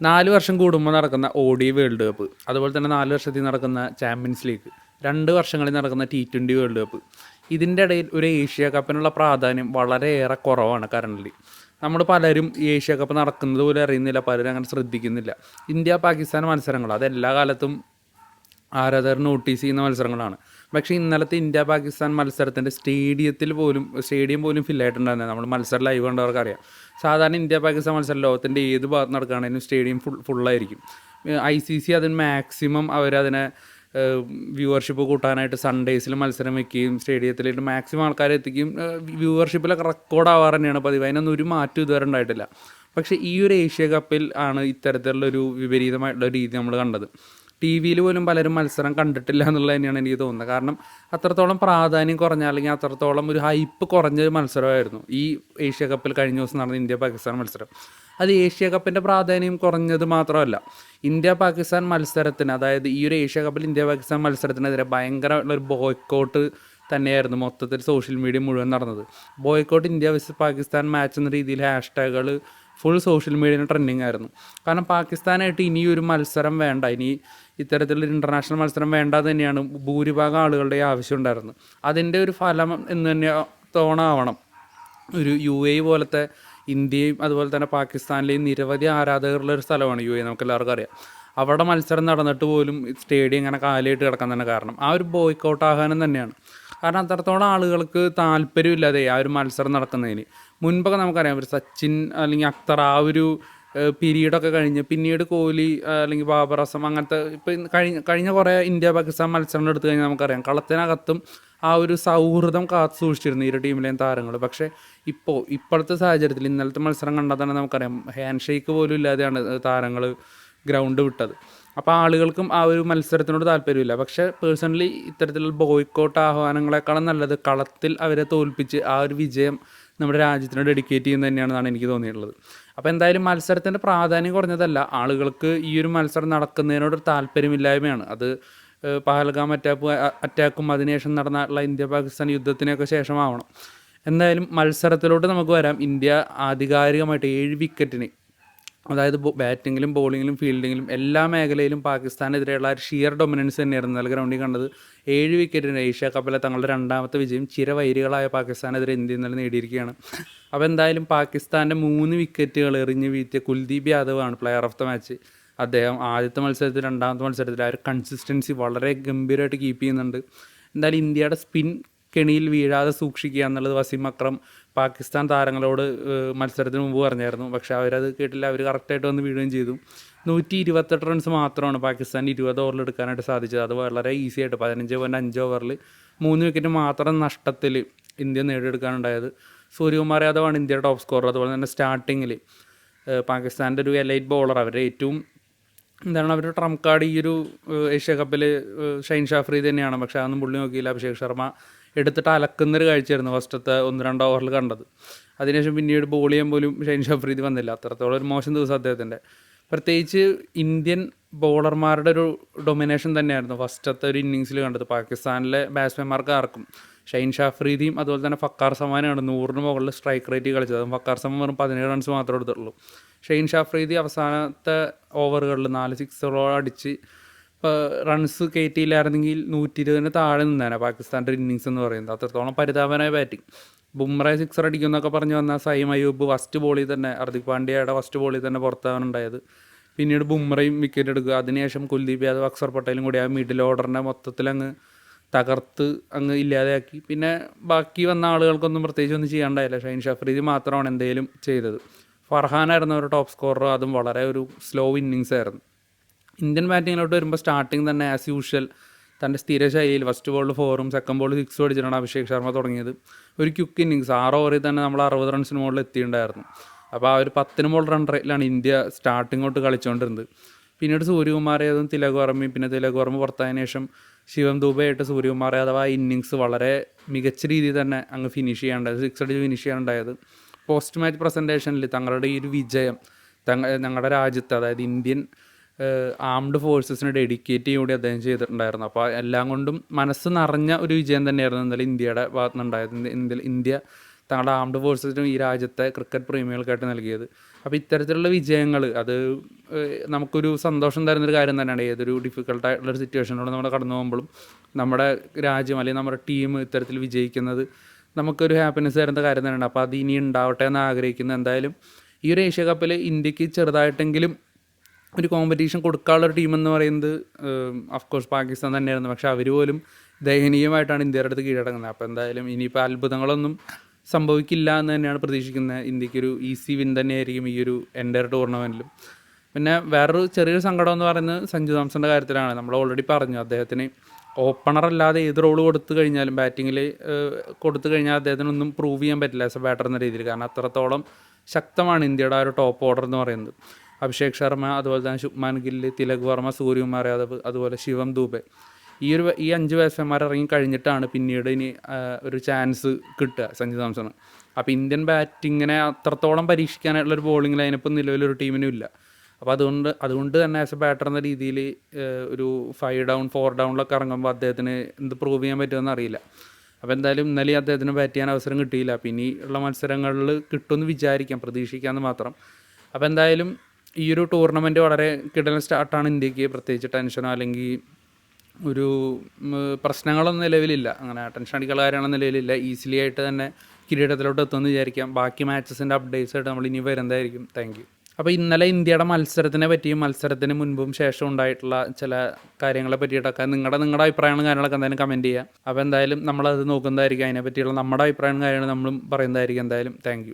നാല് വർഷം കൂടുമ്പോൾ നടക്കുന്ന ഓഡി വേൾഡ് കപ്പ് അതുപോലെ തന്നെ നാല് വർഷത്തിൽ നടക്കുന്ന ചാമ്പ്യൻസ് ലീഗ് രണ്ട് വർഷങ്ങളിൽ നടക്കുന്ന ടി ട്വന്റി വേൾഡ് കപ്പ് ഇതിന്റെ ഇടയിൽ ഒരു ഏഷ്യ കപ്പിനുള്ള പ്രാധാന്യം വളരെയേറെ കുറവാണ് കറന്റ് നമ്മൾ പലരും ഏഷ്യ കപ്പ് നടക്കുന്നത് പോലും അറിയുന്നില്ല പലരും അങ്ങനെ ശ്രദ്ധിക്കുന്നില്ല. ഇന്ത്യ പാകിസ്ഥാൻ മത്സരങ്ങൾ അത് എല്ലാ കാലത്തും ആരാധകർ നോട്ടീസ് ചെയ്യുന്ന മത്സരങ്ങളാണ്. പക്ഷേ ഇന്നലത്തെ ഇന്ത്യ പാകിസ്ഥാൻ മത്സരത്തിന്റെ സ്റ്റേഡിയത്തിൽ പോലും സ്റ്റേഡിയം പോലും ഫില്ലായിട്ടുണ്ടായിരുന്നത് നമ്മൾ മത്സരം ലൈവ് കണ്ടവർക്ക് അറിയാം സാധാരണ ഇന്ത്യ പാകിസ്ഥാൻ മത്സരം ലോകത്തിന്റെ ഏത് ഭാഗത്ത് നടക്കുകയാണെങ്കിലും സ്റ്റേഡിയം ഫുൾ ഫുള്ളായിരിക്കും ഐ സി സി അതിന് മാക്സിമം അവരതിനെ വ്യൂവർഷിപ്പ് കൂട്ടാനായിട്ട് സൺഡേസിൽ മത്സരം വെക്കുകയും സ്റ്റേഡിയത്തിലേക്ക് മാക്സിമം ആൾക്കാരെ എത്തിക്കുകയും വ്യൂവർഷിപ്പിലൊക്കെ റെക്കോർഡ് ആവാറ് തന്നെയാണ് പതിവ്. അതിനൊന്നും ഒരു മാറ്റം ഇതുവരെ ഉണ്ടായിട്ടില്ല. പക്ഷേ ഈ ഒരു ഏഷ്യ കപ്പിൽ ആണ് ഇത്തരത്തിലുള്ളൊരു വിപരീതമായിട്ടുള്ള രീതി നമ്മൾ കണ്ടത്. ടി വിയിൽ പോലും പലരും മത്സരം കണ്ടിട്ടില്ല എന്നുള്ളത് തന്നെയാണ് എനിക്ക് തോന്നുന്നത്. കാരണം അത്രത്തോളം പ്രാധാന്യം കുറഞ്ഞ അല്ലെങ്കിൽ അത്രത്തോളം ഒരു ഹൈപ്പ് കുറഞ്ഞ മത്സരമായിരുന്നു ഈ ഏഷ്യ കപ്പിൽ കഴിഞ്ഞ ദിവസം നടന്ന ഇന്ത്യ പാകിസ്ഥാൻ മത്സരം. അത് ഏഷ്യ കപ്പിന്റെ പ്രാധാന്യം കുറഞ്ഞത് മാത്രമല്ല ഇന്ത്യ പാകിസ്ഥാൻ മത്സരത്തിന് അതായത് ഈ ഒരു ഏഷ്യ കപ്പിൽ ഇന്ത്യ പാകിസ്ഥാൻ മത്സരത്തിനെതിരെ ഭയങ്കര ഒരു ബോയ്ക്കോട്ട് തന്നെയായിരുന്നു മൊത്തത്തിൽ സോഷ്യൽ മീഡിയ മുഴുവൻ നടന്നത്. Boycott India vs Pakistan match എന്ന രീതിയിൽ ഹാഷ്ടാഗുകൾ ഫുൾ സോഷ്യൽ മീഡിയയിൽ ട്രെൻഡിങ് ആയിരുന്നു. കാരണം പാകിസ്ഥാനായിട്ട് ഇനി ഒരു മത്സരം വേണ്ട ഇനി ഇത്തരത്തിലൊരു ഇന്റർനാഷണൽ മത്സരം വേണ്ട തന്നെയാണ് ഭൂരിഭാഗം ആളുകളുടെ ആവശ്യം ഉണ്ടായിരുന്നത്. അതിന്റെ ഒരു ഫലം എന്ന് തന്നെ തോണാവണം ഒരു യു എ പോലത്തെ ഇന്ത്യയും അതുപോലെ തന്നെ പാകിസ്ഥാനിലെയും നിരവധി ആരാധകരുള്ള ഒരു സ്ഥലമാണ് യു എ നമുക്ക് എല്ലാവർക്കും അറിയാം. അവിടെ മത്സരം നടന്നിട്ട് പോലും സ്റ്റേഡിയം ഇങ്ങനെ കാലിയായിട്ട് കിടക്കാൻ തന്നെ കാരണം. ആ ഒരു ബോയ്ക്കൗട്ട് ആഹ്വാനം തന്നെയാണ്. കാരണം അത്രത്തോളം ആളുകൾക്ക് താല്പര്യമില്ലാതെ ആ ഒരു മത്സരം നടക്കുന്നതിന്. മുൻപൊക്കെ നമുക്കറിയാം ഒരു സച്ചിൻ അല്ലെങ്കിൽ അക്തർ ആ ഒരു പീരീഡൊക്കെ കഴിഞ്ഞ് പിന്നീട് കോഹ്ലി അല്ലെങ്കിൽ ബാബർ അസം അങ്ങനത്തെ ഇപ്പം കഴിഞ്ഞ കഴിഞ്ഞ കുറേ ഇന്ത്യ പാകിസ്ഥാൻ മത്സരങ്ങൾ എടുത്തു കഴിഞ്ഞാൽ നമുക്കറിയാം കളത്തിനകത്തും ആ ഒരു സൗഹൃദം കാത്തു സൂക്ഷിച്ചിരുന്നു ഇരു ടീമിലെയും താരങ്ങൾ. പക്ഷേ ഇപ്പോൾ ഇപ്പോഴത്തെ സാഹചര്യത്തിൽ ഇന്നലത്തെ മത്സരം കണ്ടാൽ തന്നെ നമുക്കറിയാം ഹാൻഡ് ഷേക്ക് പോലും ഇല്ലാതെയാണ് താരങ്ങൾ ഗ്രൗണ്ട് വിട്ടത്. അപ്പോൾ ആളുകൾക്കും ആ ഒരു മത്സരത്തിനോട് താല്പര്യമില്ല. പക്ഷേ പേഴ്സണലി ഇത്തരത്തിലുള്ള ബോയ്ക്കോട്ട് ആഹ്വാനങ്ങളെക്കാളും നല്ലത് കളത്തിൽ അവരെ തോൽപ്പിച്ച് ആ ഒരു വിജയം നമ്മുടെ രാജ്യത്തിന് ഡെഡിക്കേറ്റ് ചെയ്യുന്നത് തന്നെയാണെന്നാണ് എനിക്ക് തോന്നിയിട്ടുള്ളത്. അപ്പോൾ എന്തായാലും മത്സരത്തിന്റെ പ്രാധാന്യം കുറഞ്ഞതല്ല. ആളുകൾക്ക് ഈ ഒരു മത്സരം നടക്കുന്നതിനോടൊരു താല്പര്യമില്ലായ്മയാണ്. അത് പഹൽഗാം അറ്റാപ്പ് അറ്റാക്കും അതിനുശേഷം നടന്നിട്ടുള്ള ഇന്ത്യ പാകിസ്ഥാൻ യുദ്ധത്തിനൊക്കെ ശേഷമാവണം. എന്തായാലും മത്സരത്തിലോട്ട് നമുക്ക് വരാം. ഇന്ത്യ ആധികാരികമായിട്ട് ഏഴ് വിക്കറ്റിന് അതായത് ബാറ്റിങ്ങിലും ബോളിങ്ങിലും ഫീൽഡിങ്ങിലും എല്ലാ മേഖലയിലും പാകിസ്ഥാനെതിരെയുള്ള ഒരു ഷിയർ ഡൊമിനൻസ് തന്നെയായിരുന്നു ഇന്നലെ ഗ്രൗണ്ടിൽ കണ്ടത്. ഏഴ് വിക്കറ്റിന് ഏഷ്യ കപ്പിലെ തങ്ങളുടെ രണ്ടാമത്തെ വിജയം ചിരവൈരികളായ പാകിസ്ഥാനെതിരെ ഇന്ത്യ ഇന്നലെ നേടിയിരിക്കുകയാണ്. അപ്പോൾ എന്തായാലും പാകിസ്ഥാന്റെ മൂന്ന് വിക്കറ്റുകൾ എറിഞ്ഞ് വീഴ്ത്തിയ കുൽദീപ് യാദവാണ് പ്ലെയർ ഓഫ് ദ മാച്ച് അദ്ദേഹം ആദ്യത്തെ മത്സരത്തിൽ രണ്ടാമത്തെ മത്സരത്തിൽ ആ ഒരു കൺസിസ്റ്റൻസി വളരെ ഗംഭീരമായിട്ട് കീപ്പ് ചെയ്യുന്നുണ്ട്. എന്തായാലും ഇന്ത്യയുടെ സ്പിൻ കെണിയിൽ വീഴാതെ സൂക്ഷിക്കുക എന്നുള്ളത് വസീം അക്രം പാകിസ്ഥാൻ താരങ്ങളോട് മത്സരത്തിന് മുമ്പ് പറഞ്ഞായിരുന്നു. പക്ഷേ അവരത് കേട്ടില്ല. അവർ കറക്റ്റായിട്ട് വന്ന് വീഴുകയും ചെയ്തു. നൂറ്റി ഇരുപത്തെട്ട് റൺസ് മാത്രമാണ് പാകിസ്ഥാൻ ഇരുപത് ഓവറിൽ എടുക്കാനായിട്ട് സാധിച്ചത്. അത് വളരെ ഈസി ആയിട്ട് പതിനഞ്ച് പോയിന്റ് അഞ്ച് ഓവറിൽ മൂന്ന് വിക്കറ്റ് മാത്രം നഷ്ടത്തിൽ ഇന്ത്യ നേടിയെടുക്കാനുണ്ടായത്. സൂര്യകുമാർ യാദവാണ് ഇന്ത്യയുടെ ടോപ്പ് സ്കോറർ അതുപോലെ തന്നെ സ്റ്റാർട്ടിങ്ങിൽ പാകിസ്ഥാന്റെ ഒരു എലൈറ്റ് ബോളർ അവരുടെ ഏറ്റവും എന്താണ് അവരുടെ ട്രംപ് കാർഡ് ഈ ഒരു ഏഷ്യ കപ്പിൽ ഷൈൻ ഷാഫ്രീദ് തന്നെയാണ്. പക്ഷേ അതൊന്നും പുള്ളി നോക്കിയില്ല. അഭിഷേക് ശർമ്മ എടുത്തിട്ട് അലക്കുന്നൊരു കാഴ്ചയായിരുന്നു ഫസ്റ്റത്തെ ഒന്ന് രണ്ട് ഓവറിൽ കണ്ടത്. അതിനുശേഷം പിന്നീട് ബോൾ ചെയ്യാൻ പോലും ഷൈൻ ഷഫ്രീദ് വന്നില്ല. അത്രത്തോളം ഒരു മോശം ദിവസം അദ്ദേഹത്തിന്റെ. പ്രത്യേകിച്ച് ഇന്ത്യൻ ബോളർമാരുടെ ഒരു ഡൊമിനേഷൻ തന്നെയായിരുന്നു ഫസ്റ്റത്തെ ഒരു ഇന്നിങ്സിൽ കണ്ടത്. പാകിസ്ഥാനിലെ ബാറ്റ്സ്മാൻമാർക്ക് ആർക്കും. ഷൈൻ ഷാഫ്രീദിയും അതുപോലെ തന്നെ ഫക്കാർ സമാനാണ് നൂറിന് മുകളിൽ സ്ട്രൈക്ക് റേറ്റ് കളിച്ചത്. അതും ഫക്കാർ സമാൻ വെറും പതിനേഴ് റൺസ് മാത്രമേ എടുത്തുള്ളൂ ഷെയ്ൻ ഷാഫ്രീദി അവസാനത്തെ ഓവറുകളിൽ നാല് സിക്സുകളോട് അടിച്ച് ഇപ്പോൾ റൺസ് കയറ്റിയില്ലായിരുന്നെങ്കിൽ നൂറ്റി ഇരുപതിന് താഴെ നിന്നാണ് പാകിസ്ഥാന്റെ ഇന്നിങ്സ് എന്ന് പറയുന്നത്. അത്രത്തോളം പരിതാപനായ ബാറ്റിംഗ് ബുംറ സിക്സർ അടിക്കും എന്നൊക്കെ പറഞ്ഞു വന്നാൽ സൈം അയ്യൂബ് ഫസ്റ്റ് ബോളിൽ തന്നെ ഹർദിക് പാണ്ഡ്യയുടെ ഫസ്റ്റ് ബോളിൽ തന്നെ പുറത്താവാനുണ്ടായത് പിന്നീട് ബുംറയും വിക്കറ്റ് എടുക്കുക. അതിനുശേഷം കുൽദീപ് യാദവ് അക്സർ പട്ടേലും കൂടി ആ മിഡിൽ ഓർഡറിനെ മൊത്തത്തിൽ അങ്ങ് തകർത്ത് അങ്ങ് ഇല്ലാതെയാക്കി. പിന്നെ ബാക്കി വന്ന ആളുകൾക്കൊന്നും പ്രത്യേകിച്ച് ഒന്നും ചെയ്യാണ്ടായില്ല. ഷൈൻ ഷഫ്രീദ് മാത്രമാണ് എന്തെങ്കിലും ചെയ്തത്. ഫർഹാനായിരുന്നു ഒരു ടോപ്പ് സ്കോറർ അതും വളരെ ഒരു സ്ലോ ഇന്നിങ്സ് ആയിരുന്നു. ഇന്ത്യൻ ബാറ്റിങ്ങിലോട്ട് വരുമ്പോൾ സ്റ്റാർട്ടിങ് തന്നെ ആസ് യൂഷ്വൽ തന്റെ സ്ഥിര ശൈലിയിൽ ഫസ്റ്റ് ബോൾ ഫോറും സെക്കൻഡ് ബോളിൽ സിക്സും അടിച്ചിട്ടാണ് അഭിഷേക് ശർമ്മ തുടങ്ങിയത്. ഒരു ക്യുക്ക് ഇന്നിങ്സ് ആറ് ഓവറിൽ തന്നെ നമ്മൾ അറുപത് റൺസിന് മുകളിൽ എത്തിയിട്ടുണ്ടായിരുന്നു. അപ്പോൾ ആ ഒരു പത്തിന് മുകളിൽ റൺ റേറ്റിലാണ് ഇന്ത്യ സ്റ്റാർട്ടിങ്ങോട്ട് കളിച്ചുകൊണ്ടിരുന്നത് പിന്നീട് സൂര്യകുമാർ യാദവും തിലക് വർമ്മയും പിന്നെ തിലക് വർമ്മ പുറത്തായതിനു ശേഷം ശിവം ദുബൈയായിട്ട് സൂര്യകുമാർ യാദവ് ആ ഇന്നിങ്സ് വളരെ മികച്ച രീതിയിൽ തന്നെ അങ്ങ് ഫിനിഷ് ചെയ്യാനുണ്ടായത് സിക്സ് അടിച്ച് ഫിനിഷ് ചെയ്യാനുണ്ടായത്. പോസ്റ്റ് മാച്ച് പ്രസന്റേഷനിൽ തങ്ങളുടെ ഈ ഒരു വിജയം തങ്ങ ഞങ്ങളുടെ രാജ്യത്ത് അതായത് ഇന്ത്യൻ ആംഡ് ഫോഴ്സസിനെ ഡെഡിക്കേറ്റ് കൂടി അദ്ദേഹം ചെയ്തിട്ടുണ്ടായിരുന്നു. അപ്പോൾ എല്ലാം കൊണ്ടും മനസ്സ് നിറഞ്ഞ ഒരു വിജയം തന്നെയായിരുന്നു ഇന്നലെ ഇന്ത്യയുടെ ഭാഗത്തു നിന്നുണ്ടായത് ഇന്ത്യ ഇന്ത്യ തങ്ങളുടെ ആംഡ് ഫോഴ്സസിനും ഈ രാജ്യത്തെ ക്രിക്കറ്റ് പ്രേമികൾക്കായിട്ട് നൽകിയത്. അപ്പോൾ ഇത്തരത്തിലുള്ള വിജയങ്ങൾ അത് നമുക്കൊരു സന്തോഷം തരുന്നൊരു കാര്യം തന്നെയാണ്. ഏതൊരു ഡിഫിക്കൽട്ടായിട്ടുള്ളൊരു സിറ്റുവേഷനിലൂടെ നമ്മൾ കടന്നു പോകുമ്പോഴും നമ്മുടെ രാജ്യം അല്ലെങ്കിൽ നമ്മുടെ ടീം ഇത്തരത്തിൽ വിജയിക്കുന്നത് നമുക്കൊരു ഹാപ്പിനെസ് തരുന്ന കാര്യം തന്നെയാണ്. അപ്പോൾ അത് ഇനി ഉണ്ടാവട്ടെ എന്ന് ആഗ്രഹിക്കുന്നത് എന്തായാലും ഈ ഒരു ഏഷ്യ കപ്പിൽ ഇന്ത്യയ്ക്ക് ചെറുതായിട്ടെങ്കിലും ഒരു കോമ്പറ്റീഷൻ കൊടുക്കാനുള്ള ഒരു ടീം എന്ന് പറയുന്നത് അഫ്കോഴ്സ് പാകിസ്ഥാൻ തന്നെയായിരുന്നു. പക്ഷെ അവർ പോലും ദയനീയമായിട്ടാണ് ഇന്ത്യയുടെ അടുത്ത് കീഴടങ്ങുന്നത്. അപ്പോൾ എന്തായാലും ഇനിയിപ്പോൾ അത്ഭുതങ്ങളൊന്നും സംഭവിക്കില്ല എന്ന് തന്നെയാണ് പ്രതീക്ഷിക്കുന്നത്. ഇന്ത്യക്കൊരു ഈസി വിൻ തന്നെയായിരിക്കും ഈ ഒരു എന്റെ ടൂർണമെന്റിലും പിന്നെ വേറൊരു ചെറിയൊരു സങ്കടം എന്ന് പറയുന്നത് സഞ്ജു സാംസന്റെ കാര്യത്തിലാണ്. നമ്മൾ ഓൾറെഡി പറഞ്ഞു അദ്ദേഹത്തിന് ഓപ്പണർ അല്ലാതെ ഏത് റോൾ കൊടുത്തു കഴിഞ്ഞാലും ബാറ്റിങ്ങിൽ കൊടുത്തു കഴിഞ്ഞാൽ അദ്ദേഹത്തിനൊന്നും പ്രൂവ് ചെയ്യാൻ പറ്റില്ല ആസ് എ ബാറ്റർ എന്ന രീതിയിൽ. കാരണം അത്രത്തോളം ശക്തമാണ് ഇന്ത്യയുടെ ആ ഒരു ടോപ്പ് ഓർഡർ എന്ന് പറയുന്നത്. അഭിഷേക് ശർമ്മ അതുപോലെ തന്നെ ശുഭ്മാൻ ഗില്ല് തിലക് വർമ്മ സൂര്യകുമാർ യാദവ് അതുപോലെ ശിവം ദൂബെ. ഈ ഒരു ഈ അഞ്ച് ബാറ്റ്സ്മാൻമാർ ഇറങ്ങി കഴിഞ്ഞിട്ടാണ് പിന്നീട് ഇനി ഒരു ചാൻസ് കിട്ടുക സഞ്ജു സാംസണ്. അപ്പോൾ ഇന്ത്യൻ ബാറ്റിങ്ങിനെ അത്രത്തോളം പരീക്ഷിക്കാനായിട്ടുള്ള ഒരു ബോളിംഗ് ലൈനപ്പ് നിലവിലൊരു ടീമിനും ഇല്ല. അപ്പോൾ അതുകൊണ്ട് അതുകൊണ്ട് തന്നെ ആസ് എ ബാറ്റർ എന്ന രീതിയിൽ ഒരു ഫൈവ് ഡൗൺ ഫോർ ഡൗണിലൊക്കെ ഇറങ്ങുമ്പോൾ അദ്ദേഹത്തിന് എന്ത് പ്രൂവ് ചെയ്യാൻ പറ്റുമെന്ന് അറിയില്ല. അപ്പോൾ എന്തായാലും ഇന്നലെ അദ്ദേഹത്തിന് ബാറ്റ് ചെയ്യാൻ അവസരം കിട്ടിയില്ല. അപ്പോൾ ഉള്ള മത്സരങ്ങളിൽ കിട്ടുമെന്ന് വിചാരിക്കാം പ്രതീക്ഷിക്കാമെന്ന് മാത്രം. അപ്പോൾ എന്തായാലും ഈ ഒരു ടൂർണമെന്റ് വളരെ കിടലൻ സ്റ്റാർട്ടാണ് ഇന്ത്യയ്ക്ക് പ്രത്യേകിച്ച് ടെൻഷനോ അല്ലെങ്കിൽ ഒരു പ്രശ്നങ്ങളൊന്നും നിലവിലില്ല. അങ്ങനെ ടെൻഷൻ അടിക്കാനുള്ള കാര്യങ്ങളൊന്നും നിലവിലില്ല. ഈസിലി ആയിട്ട് തന്നെ കിരീടത്തിലോട്ട് എത്തുമെന്ന് വിചാരിക്കാം. ബാക്കി മാച്ചസിന്റെ അപ്ഡേറ്റ്സ് ആയിട്ട് നമ്മൾ ഇനി വരുന്നതായിരിക്കും. താങ്ക് യു അപ്പോൾ ഇന്നലെ ഇന്ത്യയുടെ മത്സരത്തിനെ പറ്റിയും മത്സരത്തിന് മുൻപും ശേഷം ഉണ്ടായിട്ടുള്ള ചില കാര്യങ്ങളെ പറ്റിയിട്ടൊക്കെ നിങ്ങളുടെ നിങ്ങളുടെ അഭിപ്രായങ്ങളും കാര്യങ്ങളൊക്കെ എന്തായാലും കമന്റ് ചെയ്യുക അപ്പോൾ എന്തായാലും നമ്മളത് നോക്കുന്നതായിരിക്കും. അതിനെ പറ്റിയുള്ള നമ്മുടെ അഭിപ്രായങ്ങളും കാര്യങ്ങളും നമ്മളും പറയുന്നതായിരിക്കും എന്തായാലും. താങ്ക്